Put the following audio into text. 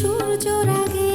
সূর্য রাগে